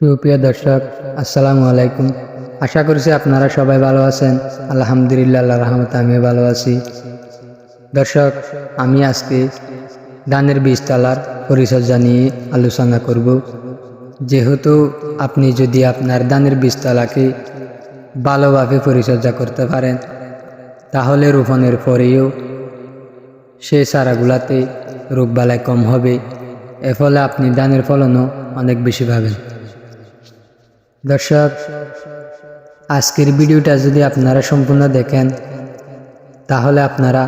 সুপ্রিয় দর্শক, আসসালামু আলাইকুম। আশা করছি আপনারা সবাই ভালো আছেন। আলহামদুলিল্লাহ রহমত আমিও ভালো আছি। দর্শক, আমি আজকে ধানের বীজতলার পরিচর্যা নিয়ে আলোচনা করব। যেহেতু আপনি যদি আপনার ধানের বীজতলাকে ভালোভাবে পরিচর্যা করতে পারেন, তাহলে রোপণের পরেও সেই চারাগুলাতে রোগবালাই কম হবে। এর ফলে আপনি ধানের ফলনও অনেক বেশি পাবেন। দর্শক, আজকের ভিডিওটা যদি আপনারা সম্পূর্ণ দেখেন, তাহলে আপনারা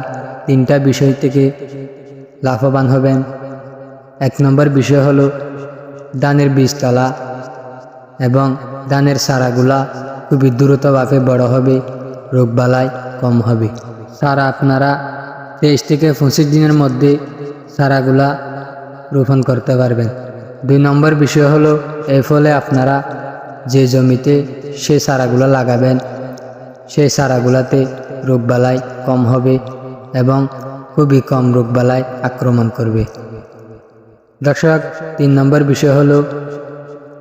তিনটা বিষয় থেকে লাভবান হবেন। এক নম্বর বিষয় হলো ধানের বীজতলা এবং ধানের সারাগুলা খুবই দ্রুতভাবে বড় হবে রোগবালাই কম হবে। সারা আপনারা তেইশ থেকে পঁচিশ দিনের মধ্যে সারাগুলা রোপণ করতে পারবেন। দুই নম্বর বিষয় হলো, এর ফলে আপনারা যে জমিতে সে চারাগুলো লাগাবেন সেই চারাগুলাতে রোগবালাই কম হবে এবং খুবই কম রোগবালাই আক্রমণ করবে। দর্শক, তিন নম্বর বিষয় হলো,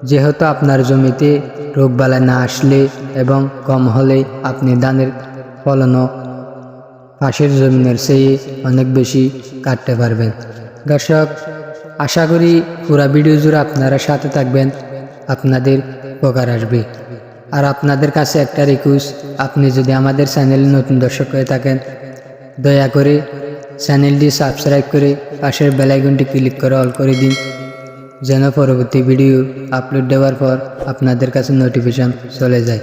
যেহেতু আপনার জমিতে রোগবালাই না আসলে এবং কম হলে আপনি ধানের ফলনও পাশের জমিনের চেয়ে অনেক বেশি কাটতে পারবেন। দর্শক, আশা করি পুরা ভিডিও জুড়ে আপনারা সাথে থাকবেন। আপনাদের উপকার আসবে। আর আপনাদের কাছে একটা রিকোয়েস্ট আপনি যদি আমাদের চ্যানেলে নতুন দর্শক হয়ে থাকেন, দয়া করে চ্যানেলটি সাবস্ক্রাইব করে পাশের বেলাইকনটি ক্লিক করে অল করে দিন, যেন পরবর্তী ভিডিও আপলোড দেওয়ার পর আপনাদের কাছে নোটিফিকেশন চলে যায়।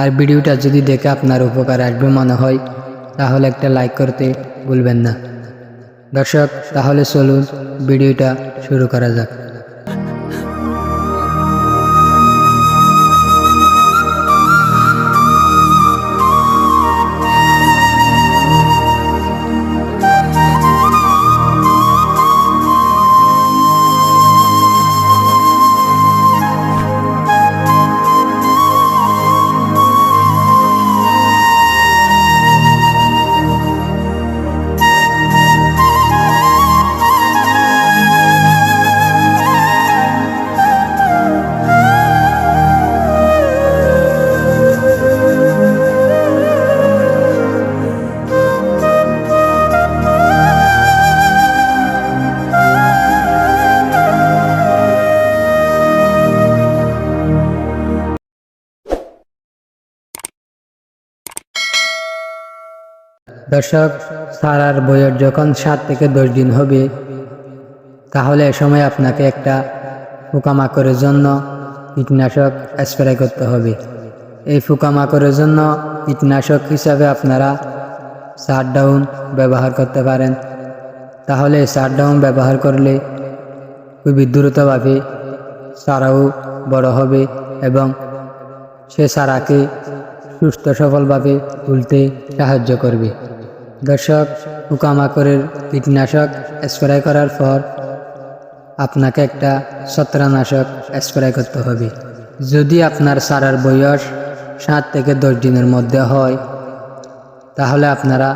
আর ভিডিওটা যদি দেখে আপনার উপকার আসবে মনে হয়, তাহলে একটা লাইক করতে ভুলবেন না। দর্শক, তাহলে চলুন ভিডিওটা শুরু করা যাক। দর্শক সারার বইয়ের যখন সাত থেকে দশ দিন হবে, তাহলে এ সময় আপনাকে একটা পোকামাকড়ের জন্য কীটনাশক স্প্রে করতে হবে। এই পোকামাকড়ের জন্য কীটনাশক হিসাবে আপনারা ডাউন ব্যবহার করতে পারেন। তাহলে ডাউন ব্যবহার করলে খুবই দ্রুতভাবে সারাও বড় হবে এবং সে সারাকে সুস্থ সফলভাবে তুলতে সাহায্য করবে। দর্শক পোকামাকড়ের কীটনাশক স্প্রে করার পর আপনাকে একটা ছত্রানাশক স্প্রে করতে হবে। যদি আপনার সারার বয়স সাত থেকে দশ দিনের মধ্যে হয়, তাহলে আপনারা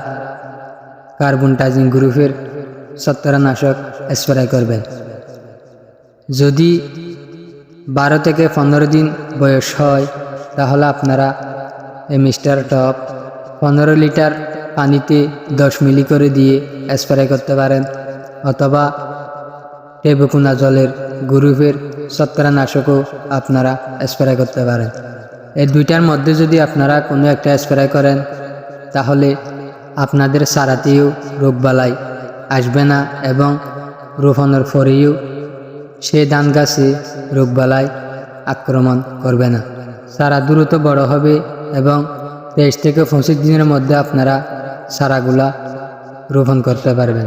কার্বনটাইজিং গ্রুপের ছত্রানাশক স্প্রে করবেন। যদি বারো থেকে পনেরো দিন বয়স হয়, তাহলে আপনারা এই মিস্টার টপ পনেরো লিটার পানিতে দশ মিলি করে দিয়ে স্প্রে করতে পারেন, অথবা টেবুকুনা জলের গ্রুপের ছত্রানাশকও আপনারা স্প্রে করতে পারেন। এই দুইটার মধ্যে যদি আপনারা কোনো একটা স্প্রে করেন, তাহলে আপনাদের সারাতেও রোগবালাই আসবে না এবং রোপণের পরেও সে ধান গাছে রোগবালাই আক্রমণ করবে না। সারা দ্রুত বড় হবে এবং তেইশ থেকে পঁচিশ দিনের মধ্যে আপনারা সারাগুলা রোপণ করতে পারবেন।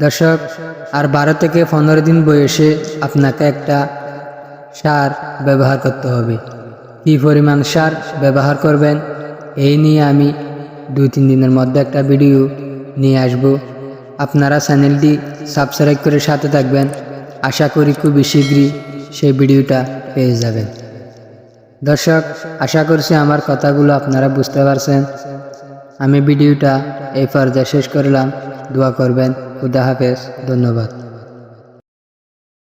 দর্শক, আর বারো থেকে পনেরো দিন বয়সে আপনাকে একটা সার ব্যবহার করতে হবে। কী পরিমাণ সার ব্যবহার করবেন, এই নিয়ে আমি দুই তিন দিনের মধ্যে একটা ভিডিও নিয়ে আসব। আপনারা চ্যানেলটি সাবস্ক্রাইব করে সাথে থাকবেন। আশা করি খুবই শীঘ্রই সেই ভিডিওটা পেয়ে যাবেন। দর্শক, আশা করছি আমার কথাগুলো আপনারা বুঝতে পারছেন। আমি ভিডিওটা এই পর্যায়ে শেষ করলাম। দোয়া করবেন। খুদা হাফেজ। ধন্যবাদ।